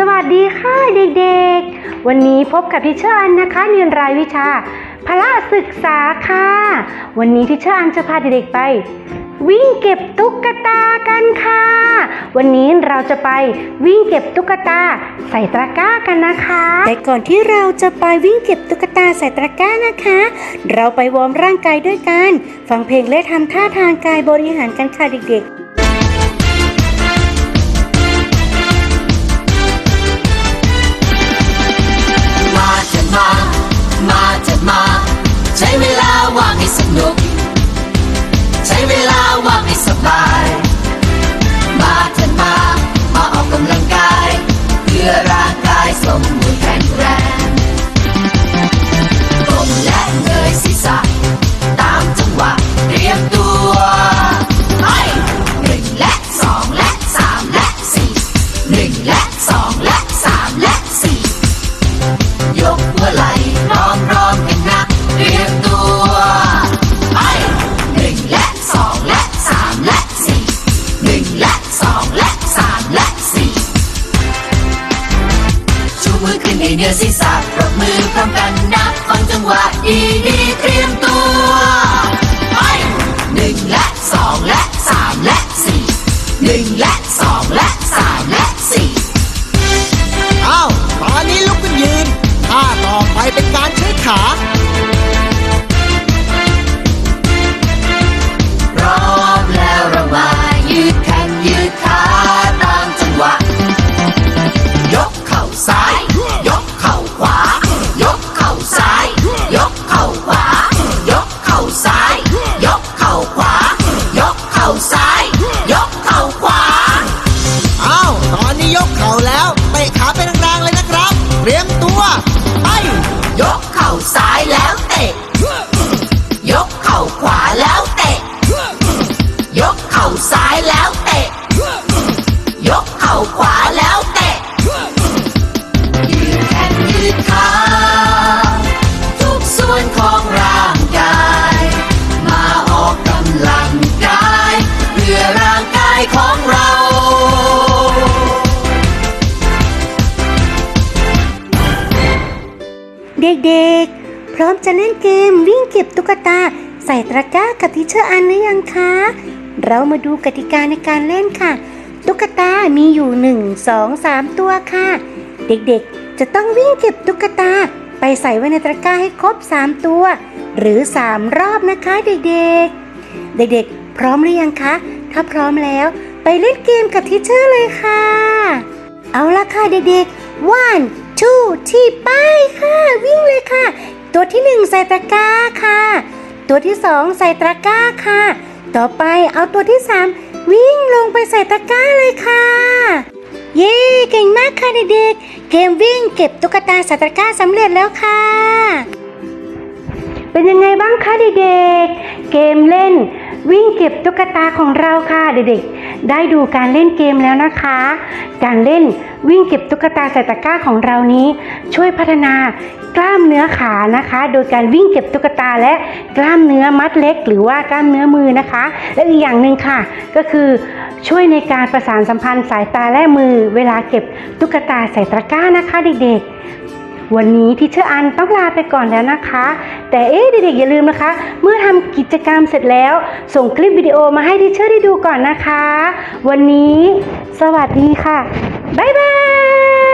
สวัสดีค่ะเด็กๆ วันนี้พบกับทิเชอร์อันนะคะเรียนรายวิชาพละศึกษาค่ะ วันนี้ทิเชอร์อันจะพาเด็กๆไป วิ่งเก็บตุ๊กตากันค่ะ วันนี้เราจะไปวิ่งเก็บตุ๊กตาใส่ตะกร้ากันนะคะ แต่ก่อนที่เราจะไปวิ่งเก็บตุ๊กตาใส่ตะกร้านะคะ เราไปวอร์มร่างกายด้วยกัน ฟังเพลงและทำท่าทางกายบริหารกันค่ะเด็กๆ ใช้เวลาว่างให้สบาย มาเถอะมา มาออกกำลังกาย เพื่อร่างกายสมบูรณ์แข็งแรงก้มและเงยศีรษะ เหนือศีรษะปรบมือพร้อมกันนะฟังจังหวะดีดีเตรียมตัวไปหนึ่งและสองและสามและสี่หนึ่งและสองและส เด็กๆ พร้อมจะเล่นเกมวิ่งเก็บตุ๊กตา ใส่ตะกร้ากับทิเชอร์อันหรือยังคะ เรามาดูกติกาในการเล่นค่ะ ตุ๊กตามีอยู่ 1 2 3 ตัวค่ะ เด็กๆ จะต้องวิ่งเก็บตุ๊กตา ไปใส่ไว้ในตะกร้าให้ครบ 3 ตัว หรือ 3 รอบนะคะเด็กๆ เด็กๆ พร้อมหรือยังคะ ถ้าพร้อมแล้วไปเล่นเกมกับทิเชอร์เลยค่ะ เอาละค่ะเด็กๆ one two ที่ไปค่ะ วิ่งเลยค่ะ ตัวที่หนึ่งใส่ตะกร้าค่ะ ตัวที่สองใส่ตะกร้าค่ะ ต่อไปเอาตัวที่สามวิ่งลงไปใส่ตะกร้าเลยค่ะ เย้เก่งมากค่ะเด็กๆเกมวิ่งเก็บตุ๊กตาใส่ตะกร้าสำเร็จแล้วค่ะ เป็นยังไงบ้างคะเด็กๆเกมเล่นวิ่งเก็บตุ๊กตาของเราค่ะเด็กๆ ได้ดูการเล่นเกมแล้วนะคะ การเล่นวิ่งเก็บตุ๊กตาใส่ตะกร้าของเรานี้ ช่วยพัฒนากล้ามเนื้อขานะคะ โดยการวิ่งเก็บตุ๊กตาและกล้ามเนื้อมัดเล็ก หรือว่ากล้ามเนื้อมือนะคะ และอีกอย่างหนึ่งค่ะ ก็คือช่วยในการประสานสัมพันธ์สายตาและมือ เวลาเก็บตุ๊กตาใส่ตะกร้านะคะเด็กๆ วันนี้ที่เชอร์อันต้องลาไปก่อนแล้วนะคะ แต่เอ๊ะเด็กๆอย่าลืมนะคะ เมื่อทำกิจกรรมเสร็จแล้ว ส่งคลิปวิดีโอมาให้ที่เชอร์ได้ดูก่อนนะคะ วันนี้ สวัสดีค่ะ บ๊ายบาย